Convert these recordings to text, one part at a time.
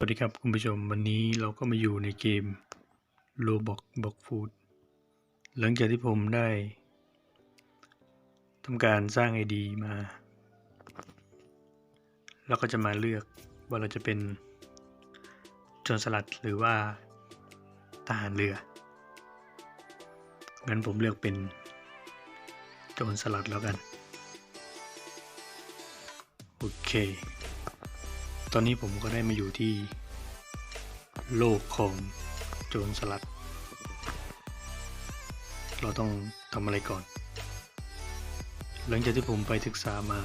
สวัสดีครับคุณผู้ชมวันนี้เราก็มาอยู่ในเกม Roblox Box Food หลังจากที่ผมได้ทำการสร้าง ID มาเราก็จะมาเลือกว่าเราจะเป็นโจรสลัดหรือว่าทหารเรืองั้นผมเลือกเป็นโจรสลัดแล้วกัน โอเค ตอนนี้ผมก็ได้มาอยู่ที่ โลกของโจรสลัด เราต้องทำอะไรก่อน หลังจากที่ผมไปศึกษามา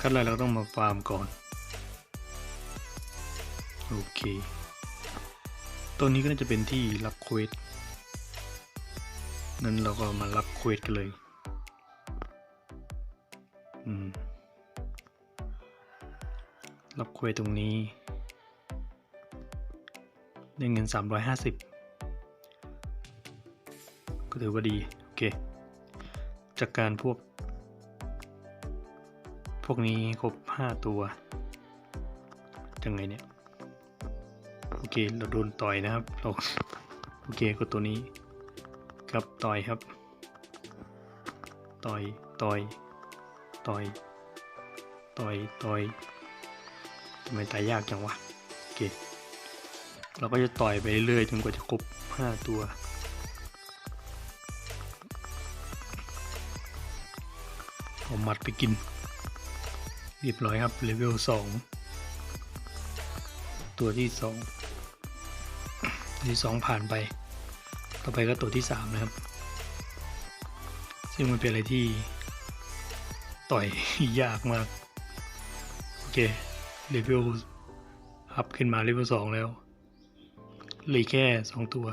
ขั้นแรกเราต้องมาฟาร์มก่อน โอเคตัวนี้ก็น่าจะเป็นที่รับเควสนั้นเราก็มารับเควสกันเลย อืม เรับเควสตรงนี้ได้เงิน 350 ก็ถือว่าดี โอเค จากการพวก พวกนี้ครบ 5 ตัวยังไงเนี่ย โอเค เราโดนต่อยนะครับเราโอเคกดตัวนี้ ครับต่อยครับ ต่อย ต่อย ต่อย ต่อย ต่อย ไมตายยากจังวะโอเคเราก็จะต่อยไปเรื่อยจนกว่าจะครบ 5 ตัว เอาหมัดไปกิน เรียบร้อยครับเลเวล2ตัวที่ 2 ตัวที่ 2 ผ่านไป ต่อไปก็ตัวที่ 3 นะครับ ซึ่งมันเป็นอะไรที่ต่อยยากมาก โอเค เลเวอัพขึ้นมาเลเวลสองแล้วเหลือแค่สองตัว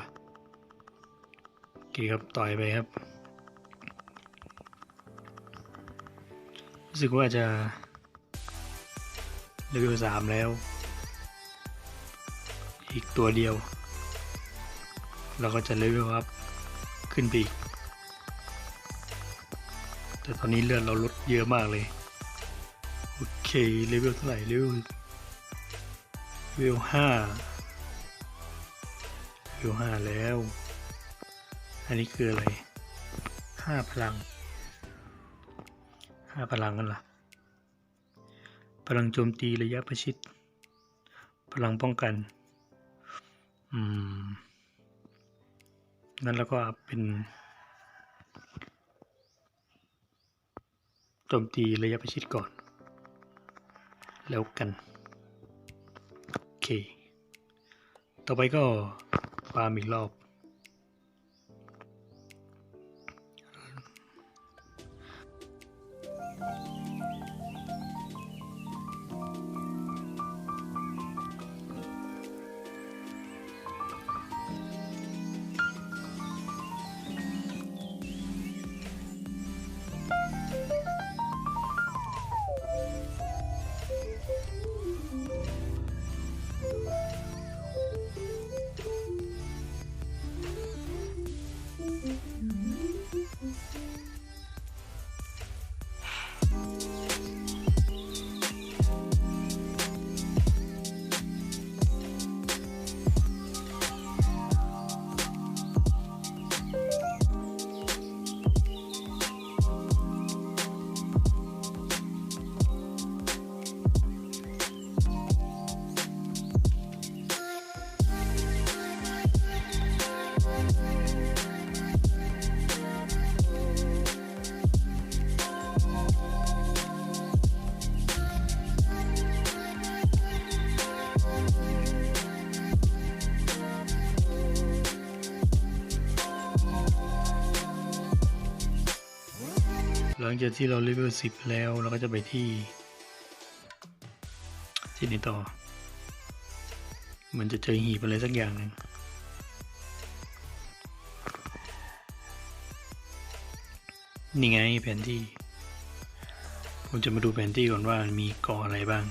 โอเคครับต่อยไปครับ รู้สึกว่าจะเลเวสามแล้ว อีกตัวเดียว เราก็จะเลเวอัพขึ้นไปอีกแต่ตอนนี้เลือดเราลดเยอะมากเลย เคเลเวลเท่าไหร่เลเวลเลเวลห้าเลเวลห้าแล้ว อันนี้คืออะไรห้าพลังห้าพลังกันล่ะ พลังโจมตีระยะประชิด พลังป้องกัน อืมงั้นแล้วก็เป็นโจมตีระยะประชิดก่อน แล้วกัน โอเค ต่อไปก็ฟาร์มอีกรอบ จากที่เราเลเวลสิบแล้วเราก็จะไปที่ที่นี่ต่อ เหมือนจะเจอหีบอะไรสักอย่างหนึ่งนี่ไงแผนที่ ผมจะมาดูแผนที่ก่อนว่ามีเกาะอะไรบ้าง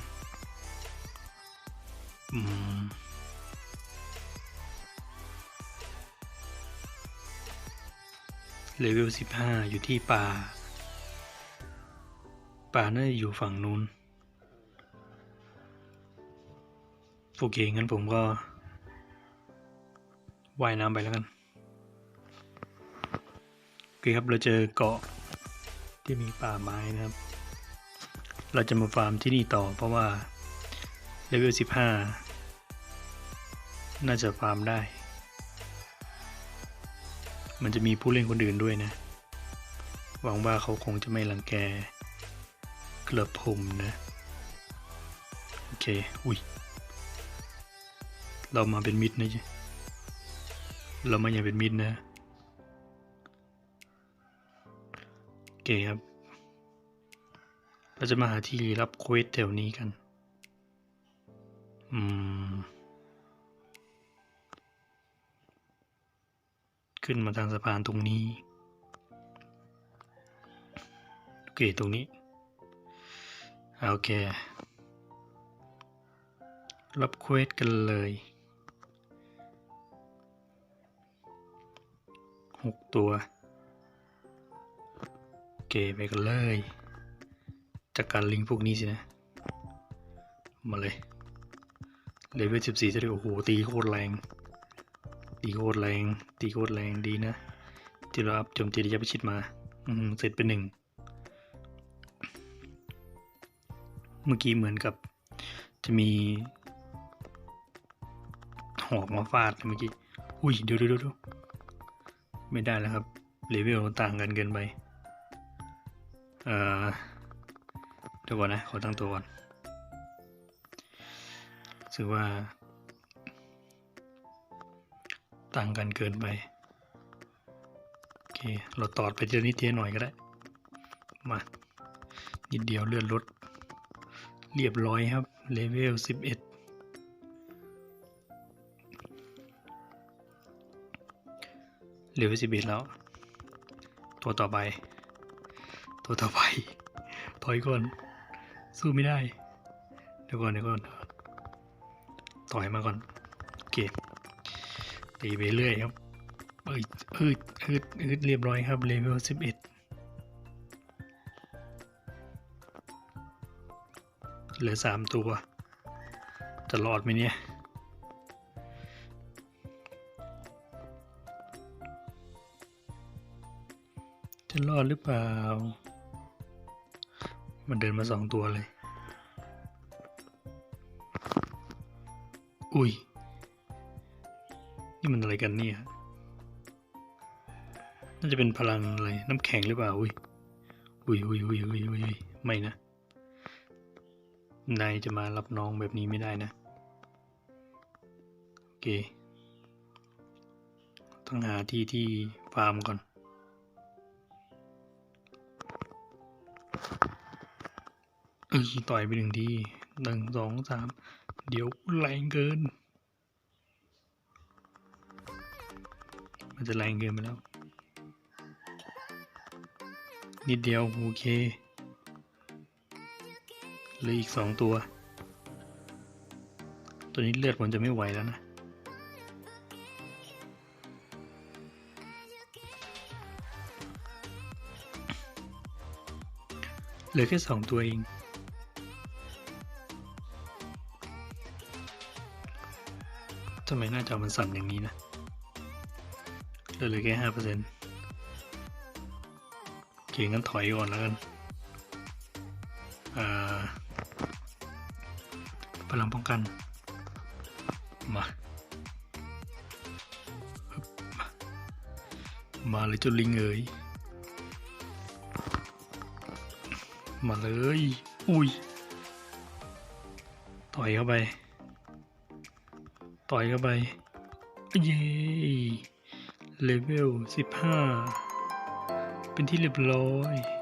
อืมเลเวลสิบห้าอยู่ที่ป่า ป่าน่าจะอยู่ฝั่งนู้น โอเค งั้นผมก็ว่ายน้ำไปแล้วกัน โอเคครับ เราเจอเกาะที่มีป่าไม้นะครับ เราจะมาฟาร์มที่นี่ต่อเพราะว่าเลเวล 15 น่าจะฟาร์มได้ มันจะมีผู้เล่นคนอื่นด้วยนะ หวังว่าเขาคงจะไม่รังแก กระผมนะ โอเค อุ้ย เรามาเป็นมิตรนะจ๊ะเรามาอย่างเป็นมิตรนะ โอเคครับ เราจะมาหาที่รับเควสแถวนี้กัน อืม ขึ้นมาทางสะพานตรงนี้ โอเค ตรงนี้ โอเค รับเควสกันเลยหกตัวเคไปกันเลยจัดกการลิงพวกนี้สินะ มาเลย เลเวลสิบสี่จะได้โอ้โห ตีโคตรแรง ตีโคตรแรง ตีโคตรแรงดีนะ ที่เราอัพโจมตีระยะประชิดมาอืมเสร็จเป็นหนึ่ง เมื่อกี้เหมือนกับ จะมีหอกมาฟาดเมื่อกี้ อุ้ยเดี๋ยวเดี๋ยวเดี๋ยวไม่ได้แล้วครับเลเวลต่างกันเกินไปเอ่อเดี๋ยวก่อนนะ ขอตั้งตัวก่อนรู้สึกว่า ต่างกันเกินไป โอเค เราตอดไปทีละนิดทีละหน่อยก็ได้ มา นิดเดียวเลื่อนรถ เรียบร้อยครับเลเวลสิบเอ็ดเลเวลสิบเอ็ดแล้ว ตัวต่อไป ตัวต่อไป ถอยก่อน สู้ไม่ได้ เดี๋ยวก่อนเดี๋ยวก่อนถอยมาก่อนโอเคตีไปเรื่อยครับเอ้ยอืดอือืดเรียบร้อยครับเลเวลสิบเอ็ด เหลือสามตัว จะรอดไหมเนี่ยจะรอดหรือเปล่า มันเดินมาสองตัวเลย อุ้ย นี่มันอะไรกันเนี่ย น่าจะเป็นพลังอะไร น้ำแข็งหรือเปล่า อุ้ย อุ้ยอุ้ยอุ้ยอุ้ยอุ้ยไม่นะ นายจะมารับน้องแบบนี้ไม่ได้นะ โอเค ต้องหาที่ที่ฟาร์มก่อนเออต่อยไปหนึ่งทีหนึ่งสองสามเดี๋ยวแรงเกิน มันจะแรงเกินไปแล้ว นิดเดียว โอเค หลืออีกสองตัว ตัวนี้เลือดผมจะไม่ไหวแล้วนะ เหลือแค่สองตัวเองทำไมหน้าจอมันสั่นอย่างนี้นะเหลือเลือแค่ห้าเปอร์เซ็นต์โอเคงั้นถอยก่อนแล้วกัน อ่า พลังป้องกัน มามาเลยเจุลิงเอ๋ยมาเลย อุ้ย ต่อยเข้าไป ต่อยเข้าไป เย้เลเวลสิบห้า เป็นที่เรียบร้อย